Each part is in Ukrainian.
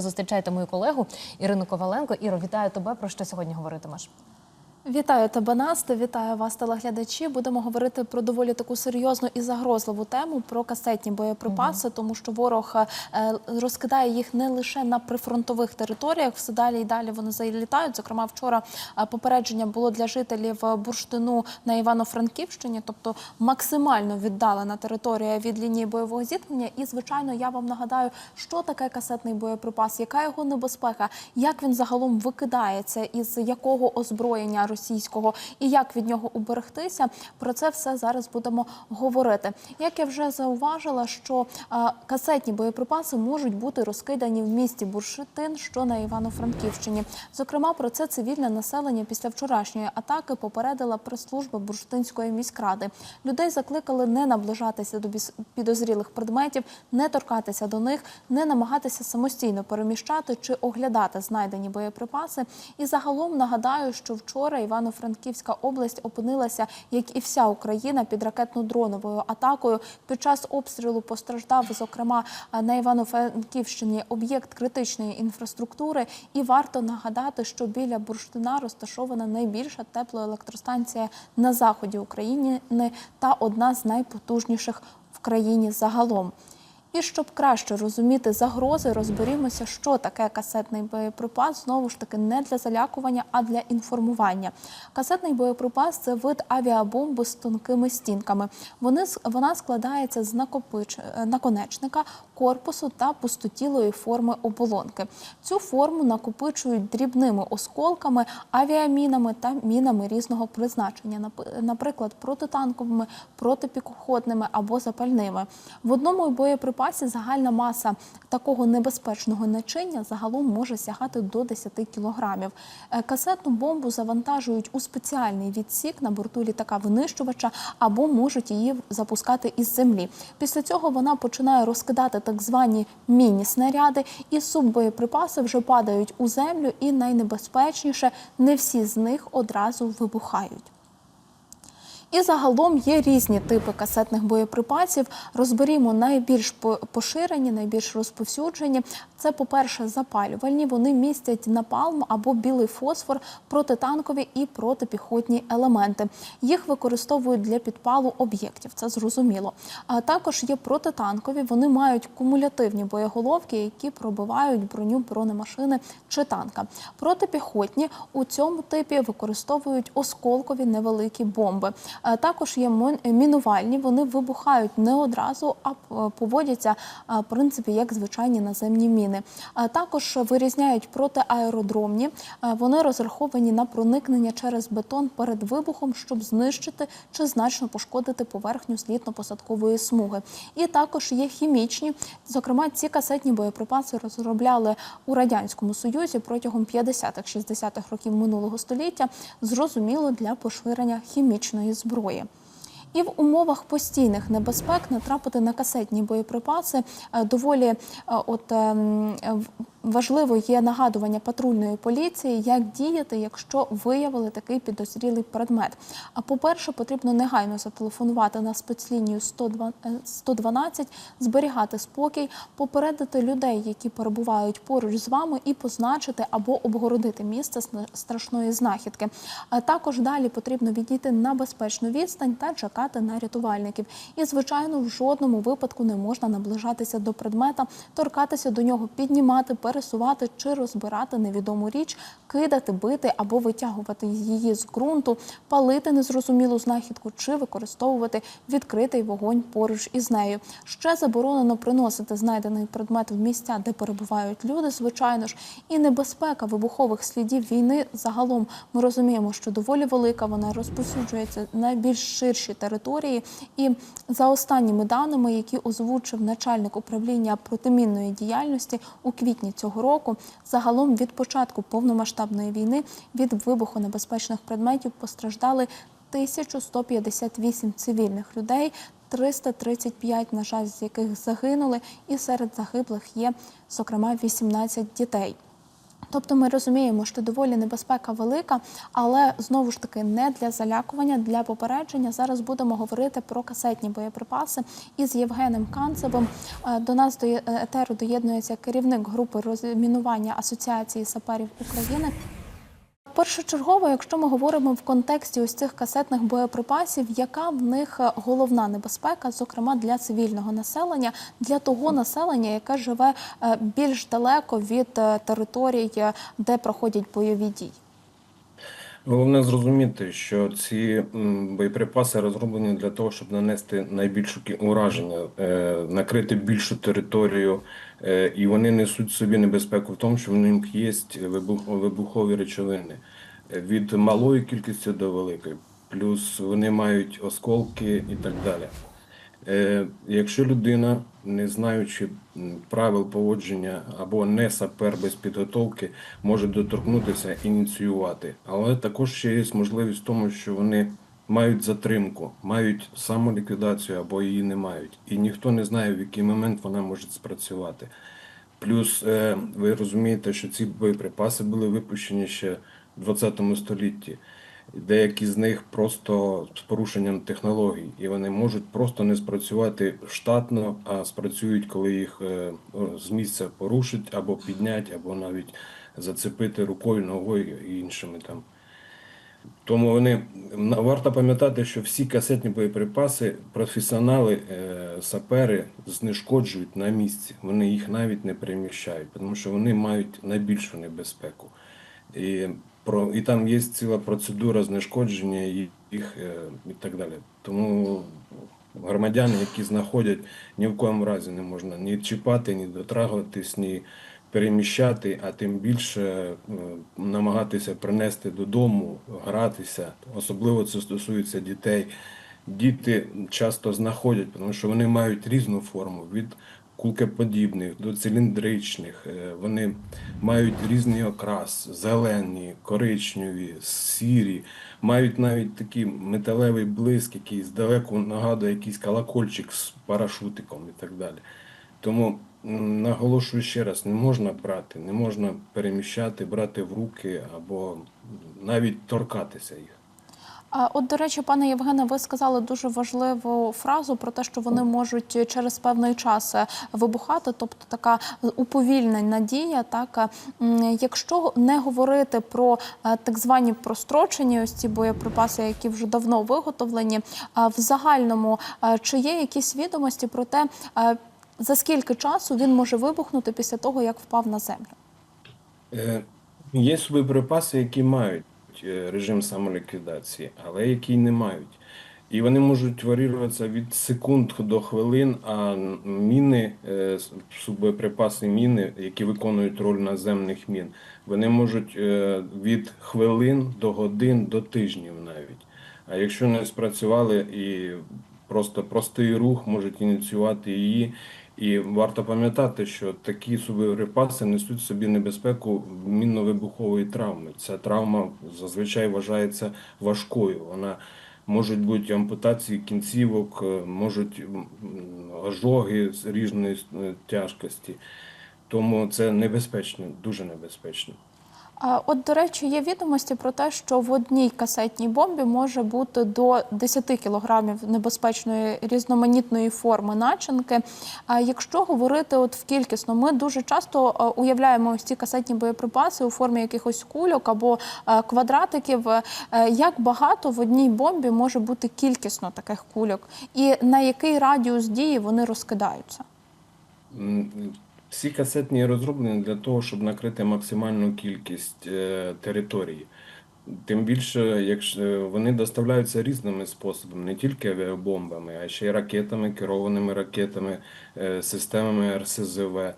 Зустрічайте мою колегу Ірину Коваленко. Іро, вітаю тебе. Про що сьогодні говоритимеш? Вітаю тебе, Насте, вітаю вас, телеглядачі. Будемо говорити про доволі таку серйозну і загрозливу тему про касетні боєприпаси, тому що ворог е, розкидає їх не лише на прифронтових територіях, все далі і далі вони залітають. Зокрема, вчора е, попередження було для жителів е, бурштину на Івано-Франківщині, тобто максимально віддалена територія від лінії бойового зіткнення. І, звичайно, я вам нагадаю, що таке касетний боєприпас, яка його небезпека, як він загалом викидається, із якого озброєння російського і як від нього уберегтися. Про це все зараз будемо говорити. Як я вже зауважила, що касетні боєприпаси можуть бути розкидані в місті Буршитин, що на Івано-Франківщині. Зокрема, про це цивільне населення після вчорашньої атаки попередила прес-служба Бурштинської міськради. Людей закликали не наближатися до підозрілих предметів, не торкатися до них, не намагатися самостійно переміщати чи оглядати знайдені боєприпаси. І загалом нагадаю, що вчора Івано-Франківська область опинилася, як і вся Україна, під ракетно-дроновою атакою. Під час обстрілу постраждав, зокрема, на Івано-Франківщині об'єкт критичної інфраструктури. І варто нагадати, що біля бурштина розташована найбільша теплоелектростанція на заході України та одна з найпотужніших в країні загалом. І щоб краще розуміти загрози, розберімося, що таке касетний боєприпас. Знову ж таки, не для залякування, а для інформування. Касетний боєприпас це вид авіабомби з тонкими стінками. Вони вона складається з накопич... наконечника, корпусу та пустотілої форми оболонки. Цю форму накопичують дрібними осколками, авіамінами та мінами різного призначення, наприклад, протитанковими, протипіхотними або запальними. В одному боєприпасі загальна маса такого небезпечного начиння загалом може сягати до 10 кілограмів. Е, Касетну бомбу завантажують у спеціальний відсік на борту літака винищувача або можуть її запускати із землі. Після цього вона починає розкидати так звані міні-снаряди, і суббоєприпаси вже падають у землю, і найнебезпечніше не всі з них одразу вибухають. І загалом є різні типи касетних боєприпасів. Розберімо найбільш поширені, найбільш розповсюджені. Це, по-перше, запалювальні. Вони містять напалм або білий фосфор, протитанкові і протипіхотні елементи. Їх використовують для підпалу об'єктів. Це зрозуміло. А також є протитанкові. Вони мають кумулятивні боєголовки, які пробивають броню бронемашини чи танка. Протипіхотні у цьому типі використовують осколкові невеликі бомби. Е, Також є мон- мінувальні. Вони вибухають не одразу, а поводяться е, в принципі як звичайні наземні міни. Також вирізняють протиаеродромні. Е, Вони розраховані на проникнення через бетон перед вибухом, щоб знищити чи значно пошкодити поверхню злітно-посадкової смуги. І також є хімічні. Зокрема, ці касетні боєприпаси розробляли у радянському союзі протягом 50-60-х років минулого століття. Зрозуміло для поширення хімічної зброї. І в умовах постійних небезпек натрапити на касетні боєприпаси е, доволі е, от ем, важливо є нагадування патрульної поліції, як діяти, якщо виявили такий підозрілий предмет. А по-перше, потрібно негайно зателефонувати на спецлінію 102 е, 112, зберігати спокій, попередити людей, які перебувають поруч з вами, і позначити або обгородити місце страшної знахідки. А також далі потрібно відійти на безпечну відстань та чекати на рятувальників. І, звичайно, в жодному випадку не можна наближатися до предмета, торкатися до нього, піднімати, пересувати чи розбирати невідому річ, кидати, бити або витягувати її з ґрунту, палити незрозумілу знахідку чи використовувати відкритий вогонь поруч із нею. Ще заборонено приносити знайдений предмет в місця, де перебувають люди, звичайно ж, і небезпека вибухових слідів війни загалом ми розуміємо, що доволі велика. Вона розповсюджується на більш ширші території. І за останніми даними, які озвучив начальник управління протимінної діяльності у квітні цього року, загалом від початку повномасштабної війни від вибухонебезпечних предметів постраждали 1158 цивільних людей. 335, на жаль, з яких загинули, і серед загиблих є, зокрема, 18 дітей. Тобто ми розуміємо, що доволі небезпека велика, але знову ж таки не для залякування, для попередження. Зараз будемо говорити про касетні боєприпаси із Євгеном Канцевим. Е, До нас до є- етеру доєднується керівник групи розмінування Асоціації саперів України. Першочергово, якщо ми говоримо в контексті ось цих касетних боєприпасів, яка в них е, головна небезпека, зокрема для цивільного населення, для того населення, яке живе е, більш далеко від території, е, де проходять бойові дії? Головне зрозуміти, що ці боєприпаси розроблені для того, щоб нанести найбільше ураження, е, накрити більшу територію, е, і вони несуть собі небезпеку в тому, що в них є вибух- вибухові речовини від малої кількості до великої, плюс вони мають осколки і так далі. Е, Якщо людина, не знаючи правил поводження або не сапер без підготовки, може доторкнутися, ініціювати. Але також ще є можливість в тому, що вони мають затримку, мають самоліквідацію або її не мають. І ніхто не знає, в який момент вона може спрацювати. Плюс е, ви розумієте, що ці боєприпаси були випущені ще в 20 столітті. Деякі з них просто з порушенням технологій, і вони можуть просто не спрацювати штатно, а спрацюють, коли їх е, з місця порушить або піднять, або навіть зацепити рукою, ногою і іншими там. Тому вони варто пам'ятати, що всі касетні боєприпаси професіонали, е, сапери знешкоджують на місці. Вони їх навіть не переміщають, тому що вони мають найбільшу небезпеку. І, про, і там є ціла процедура знешкодження їх е, і так далі. Тому громадяни, які знаходять, ні в коєму разі не можна ні чіпати, ні дотрагуватись, ні переміщати, а тим більше е, намагатися принести додому, гратися. Особливо це стосується дітей. Діти часто знаходять, тому що вони мають різну форму від кулкеподібних до циліндричних. Е, Вони мають різний окрас: зелені, коричневі, сірі, мають навіть такий металевий блиск, який здалеку нагадує якийсь колокольчик з парашутиком і так далі. Тому наголошую ще раз: не можна брати, не можна переміщати, брати в руки або навіть торкатися їх. От, до речі, пане Євгене, ви сказали дуже важливу фразу про те, що вони можуть через певний час е, вибухати, тобто така уповільнена дія. Так якщо не говорити про е, так звані прострочені ось ці боєприпаси, які вже давно виготовлені, в загальному е, чи є якісь відомості про те, е, за скільки часу він може вибухнути після того, як впав на землю? Е, Є боєприпаси, які мають е, режим самоліквідації, але які не мають. І вони можуть варіюватися від секунд до хвилин, а міни, е, міни, які виконують роль наземних мін, вони можуть е, від хвилин до годин до тижнів навіть. А якщо не спрацювали і просто простий рух можуть ініціювати її. І варто пам'ятати, що такі субоєприпаси несуть в собі небезпеку мінно-вибухової травми. Ця травма зазвичай вважається важкою. Вона можуть бути ампутації кінцівок, е, можуть ожоги з різної е, тяжкості. Тому це небезпечно, дуже небезпечно. От, до речі, є відомості про те, що в одній касетній бомбі може бути до 10 кілограмів небезпечної різноманітної форми начинки. А якщо говорити от в кількісно, ми дуже часто уявляємо ось ці касетні боєприпаси у формі якихось кульок або квадратиків. Як багато в одній бомбі може бути кількісно таких кульок, і на який радіус дії вони розкидаються? Всі касетні розроблені для того, щоб накрити максимальну кількість е, території. Тим більше, якщо вони доставляються різними способами, не тільки авіабомбами, а ще й ракетами, керованими ракетами, е, системами РСЗВ.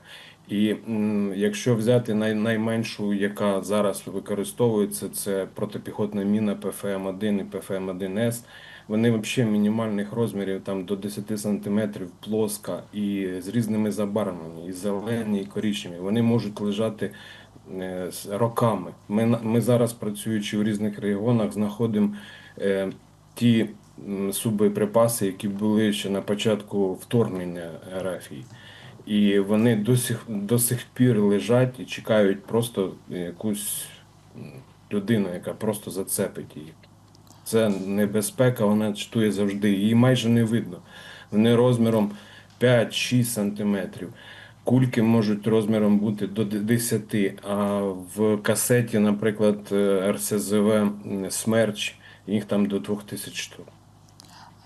І якщо взяти най, найменшу, яка зараз використовується, це протипіхотна міна ПФМ-1 і ПФМ-1С. Вони взагалі мінімальних розмірів, там до 10 сантиметрів, плоска і з різними забарвленнями, і зелені, і коричневі. Вони можуть лежати е, роками. Ми, ми зараз, працюючи в різних регіонах, знаходимо е, ті м, суббоєприпаси, які були ще на початку вторгнення РФ. І вони до сих, до сих пір лежать і чекають просто якусь людину, яка просто зацепить її. Це небезпека, вона чтує завжди. Її майже не видно. Вони розміром 5-6 сантиметрів. Кульки можуть розміром бути до 10, а в касеті, наприклад, е, РСЗВ Смерч, їх там до 2000 штук.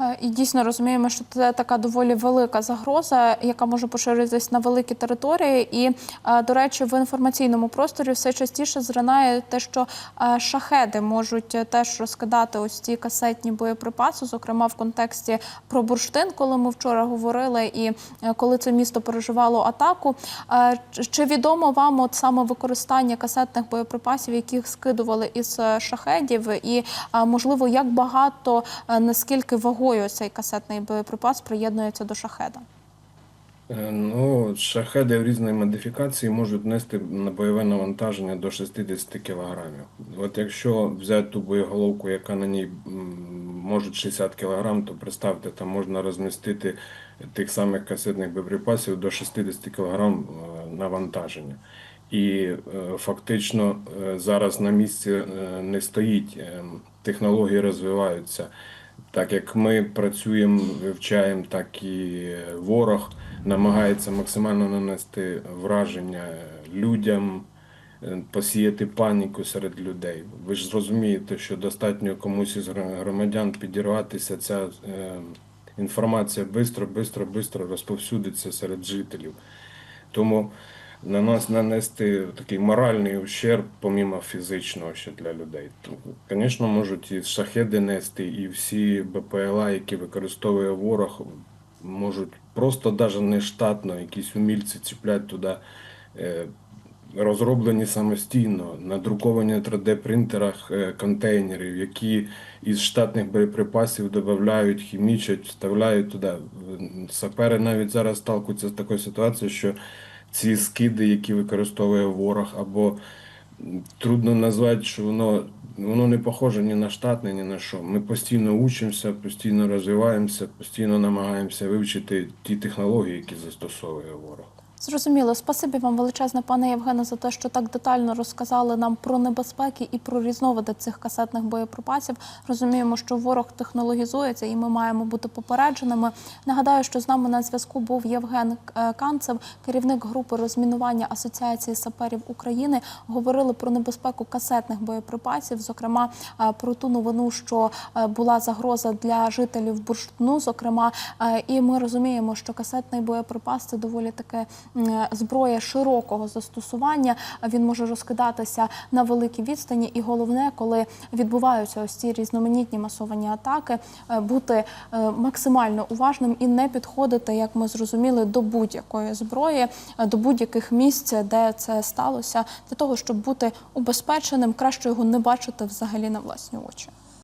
Е, І дійсно розуміємо, що це така доволі велика загроза, яка може поширитись на великі території. І, е, до речі, в інформаційному просторі все частіше зринає те, що е, шахеди можуть теж розкидати ось ці касетні боєприпаси, зокрема в контексті про бурштин, коли ми вчора говорили, і коли це місто переживало атаку. Чи відомо вам от саме використання касетних боєприпасів, яких скидували із шахедів, і можливо, як багато наскільки вагою цей касетний боєприпас приєднується до шахеда? Е, Ну, шахеди в різної модифікації можуть нести на бойове навантаження до 60 кілограмів. От якщо взяти ту боєголовку, яка на ній може 60 кілограм, то представте, там можна розмістити тих самих касетних боєприпасів до 60 кілограм е, навантаження. І е, фактично зараз на місці не стоїть, е, технології розвиваються. Так як ми працюємо, вивчаємо, так і ворог намагається максимально нанести враження людям, е, посіяти паніку серед людей. Ви ж зрозумієте, що достатньо комусь із громадян підірватися, ця е, інформація швидко, швидко, швидко розповсюдиться серед жителів. Тому на нас нанести такий моральний ущерб, помімо фізичного ще для людей. Звісно, можуть і шахеди нести, і всі БПЛА, які використовує ворог, можуть просто навіть не штатно, якісь умільці чіплять туди. е, Розроблені самостійно, надруковані на 3D-принтерах е, контейнерів, які із штатних боєприпасів додають, хімічать, вставляють туди. Сапери навіть зараз сталкуються з такою ситуацією, що ці скиди, які використовує ворог, або трудно назвати, що воно, воно не похоже ні на штатне, ні на що. Ми постійно учимося, постійно розвиваємося, постійно намагаємося вивчити ті технології, які застосовує ворог. Зрозуміло, спасибі вам величезне, пане Євгене, за те, що так детально розказали нам про небезпеки і про різновиди цих касетних боєприпасів. Розуміємо, що ворог технологізується, і ми маємо бути попередженими. Нагадаю, що з нами на зв'язку був Євген е, Канцев, керівник групи розмінування Асоціації саперів України. Говорили про небезпеку касетних боєприпасів, зокрема е, про ту новину, що е, була загроза для жителів бурштину. Зокрема, і ми розуміємо, що касетний боєприпас це доволі таке зброя широкого застосування. Він може розкидатися на великій відстані, і головне, коли відбуваються ось ці різноманітні масовані атаки, е, бути е, максимально уважним і не підходити, як ми зрозуміли, до будь-якої зброї, е, до будь-яких місць, де це сталося, для того, щоб бути убезпеченим, краще його не бачити взагалі на власні очі.